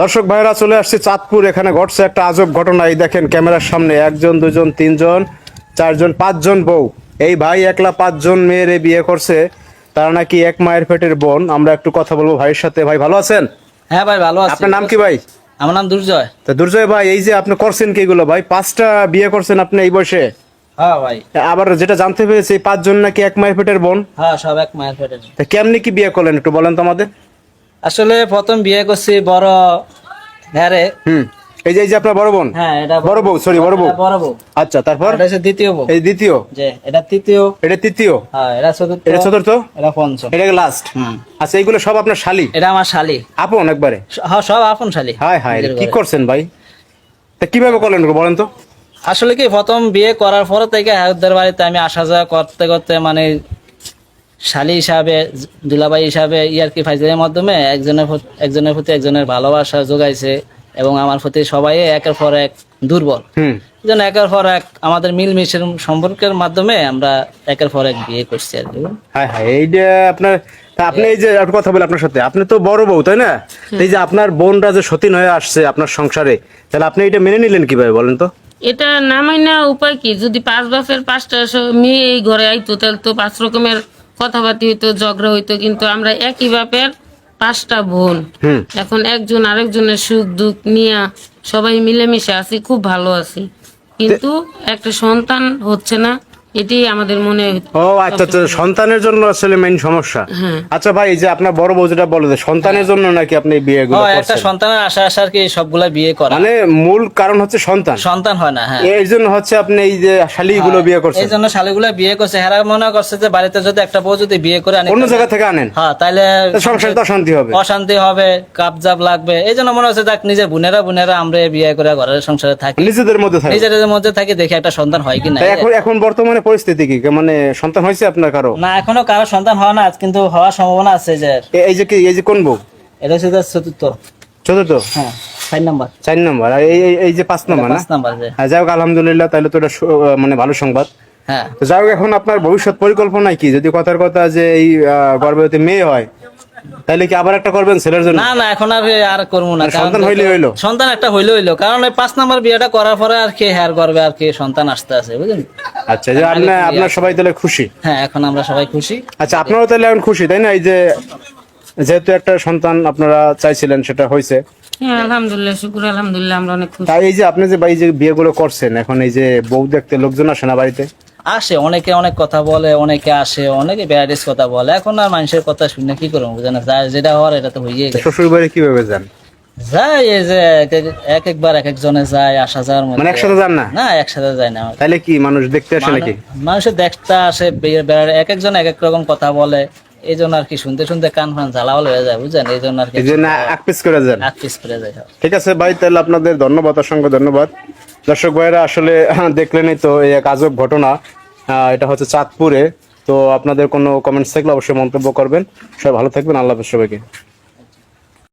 দর্শক ভাইরা চলে আসছে চাঁদপুর। এখানে ঘটছে একটা আজব ঘটনা। এই দেখেন ক্যামেরার সামনে একজন দুজন তিনজন চারজন পাঁচজন বউ। এই ভাই একলা পাঁচজন মেয়েরে বিয়ে করছে। তারা নাকি এক মায়ের পেটের বোন। আমরা একটু কথা বলব ভাইয়ের সাথে। ভাই ভালো আছেন? হ্যাঁ ভাই ভালো আছি। আপনার নাম কি ভাই? আমার নাম দুর্জয়। তা দুর্জয় ভাই এই যে আপনি করছেন কি এগুলো? ভাই পাঁচটা বিয়ে করছেন আপনি এই বয়সে? হ্যাঁ ভাই। আবার যেটা জানতে পেরেছি পাঁচজন নাকি এক মায়ের পেটের বোন? হ্যাঁ সব এক মায়ের পেটের কেমনি কি বিয়ে করলেন একটু বলেন তো আমাদের। আসলে প্রথম বিয়ে করছি বড় হ্যাঁ রে হুম। এই যে এই যে আপনার বড় বোন? হ্যাঁ এটা বড় বউ সরি বড় বউ। বড় বউ। আচ্ছা তারপর? এটা হচ্ছে দ্বিতীয় বউ। এই দ্বিতীয়? যে এটা তৃতীয়। এটা তৃতীয়? হ্যাঁ এটা চতুর্থ। এটা চতুর্থ? এটা পঞ্চম। এটা লাস্ট হুম। আচ্ছা এইগুলো সব আপনার শালি? এটা আমার শালি। আপন একবারে? হ্যাঁ সব আপন শালি। রে, নিজের কি করছেন ভাই? তা কীভাবে করলেন বলেন তো। আসলে কি প্রথম বিয়ে করার পর থেকে হায়ুদ্দার বাড়িতে আমি আসা যাওয়া করতে করতে মানে শালি হিসাবে দুলাভাই হিসাবে ইয়ার কি ফাইজের মাধ্যমে একজনের একজনের প্রতি একজনের ভালোবাসা যোগাইছে এবং আমার প্রতি সবাই একের পর এক দুর্বল। জন্য একের পর এক আমাদের মিলমিশের সম্পর্কের মাধ্যমে আমরা একের পর এক বিয়ে করছি আর কি। হায় হায় এইটা আপনার আপনি এই যে একটা কথা বলি আপনার সাথে। আপনি তো বড় বউ তাই না? এই যে আপনার বোনরা যে সতীন হয়ে আসছে আপনার সংসারে তাহলে আপনি এটা মেনে নিলেন কীভাবে বলেন তো? এটা নামাই না উপায় কি? যদি পাঁচ বাপের পাঁচটা মেয়ে এই ঘরে আইতো তাহলে তো পাঁচ রকমের কথাবার্তি হইতো ঝগড়া হইতো কিন্তু আমরা একই বাপের পাঁচটা বোন। এখন একজন আরেকজনের সুখ দুঃখ নিয়ে সবাই মিলেমিশে আছি খুব ভালো আছি। কিন্তু একটা সন্তান হচ্ছে না এটাই আমাদের মনে ও আচ্ছা আচ্ছা সন্তানের জন্য আসলে মেইন সমস্যা। হ্যাঁ। আচ্ছা ভাই এই যে আপনার বড় বউ যেটা বলে যে সন্তানের জন্য নাকি আপনি এই হ্যাঁ একটা সন্তানের আশা আশা আর কি সবগুলা বিয়ে করা। মানে মূল কারণ হচ্ছে সন্তান? সন্তান হয় না হ্যাঁ। এর জন্য হচ্ছে আপনি এই যে শালিগুলো বিয়ে করছেন। এই জন্য শালিগুলা বিয়ে করছে। হেরা মনে করছে যে বাড়িতে যদি একটা বউ যদি বিয়ে করে আনি অন্য জায়গা থেকে আনেন? হ্যাঁ তাহলে সংসারে তো অশান্তি হবে। অশান্তি হবে কাপজাপ লাগবে। এই জন্য মনে হচ্ছে দেখ নিজের বোনেরা বোনেরা আমরা বিয়ে করে ঘরের সংসারে থাকি। নিজেদের মধ্যে থাকে। নিজেদের মধ্যে থাকি দেখি একটা সন্তান হয় কি না এখন এখন বর্তমানে পরিস্থিতি কি? মানে সন্তান হয়েছে আপনার কারও? না এখনও কারও সন্তান হয় না কিন্তু হওয়ার সম্ভাবনা আছে যে এই যে কি এই যে কোন বউ? এটা হচ্ছে তার চতুর্থ। চতুর্থ? হ্যাঁ চার নাম্বার। চার নম্বর। আর এই এই- যে পাঁচ নম্বর না? পাঁচ নাম্বার হ্যাঁ, যাই হোক আলহামদুলিল্লাহ তাহলে তো এটা মানে ভালো সংবাদ। হ্যাঁ। যাই হোক এখন আপনার ভবিষ্যৎ পরিকল্পনা কি? যদি কথার কথা যে এই গর্ভবতী মেয়ে হয় তাহলে কি আবার একটা করবেন ছেলের জন্য? না না এখন আর আর করব না সন্তান হইলে হইল? সন্তান একটা হইলে হইল কারণ ওই পাঁচ নাম্বার বিয়েটা করার পরে আর কি হেয়ার করবে আর কি সন্তান আসতে আছে বুঝলেন? আচ্ছা যে আপনার আপনার সবাই তাহলে খুশি? হ্যাঁ এখন আমরা সবাই খুশি। আচ্ছা আপনারাও তাহলে এখন খুশি তাই না? এই যে যেহেতু একটা সন্তান আপনারা চাইছিলেন সেটা হয়েছে হ্যাঁ আলহামদুলিল্লাহ শুকুর আলহামদুলিল্লাহ আমরা অনেক খুশি। তাই এই যে আপনি যে ভাই যে বিয়েগুলো করছেন এখন এই যে বউ দেখতে লোকজন আসে না বাড়িতে? আসে অনেকে অনেক কথা বলে অনেকে আসে অনেকে ভ্যারাইটিস কথা বলে। এখন আর মানুষের কথা শুনে কি করব বুঝে না? যেটা হওয়ার এটা তো হইয়ে গেছে। শ্বশুর বাড়ি কীভাবে যান? যায় এই যে এক- এক- এক একবার এক একজনে যায় আসা যাওয়ার মানে মধ্যে একসাথে যান না? না একসাথে যায় না তাহলে কি মানুষ দেখতে আসে নাকি? মানুষের দেখতে আসে এক একজন এক এক রকম কথা বলে। এই জন্য আর কি শুনতে শুনতে কান ফান জ্বালাওয়াল হয়ে যায় বুঝলেন এই জন্য আর কি এই জন্য এক পিস করে যান। আগ পিস করে যায় ঠিক আছে ভাই তাহলে আপনাদের ধন্যবাদ অসংখ্য ধন্যবাদ। দর্শক ভাইরা, আসলে দেখলেনই তো এই এক আজব ঘটনা। এটা হচ্ছে চাঁদপুরে। তো আপনাদের কোনো কমেন্টস থাকলে অবশ্যই মন্তব্য করবেন। সবাই ভালো থাকবেন। আল্লাহ হাফেজ সবাইকে।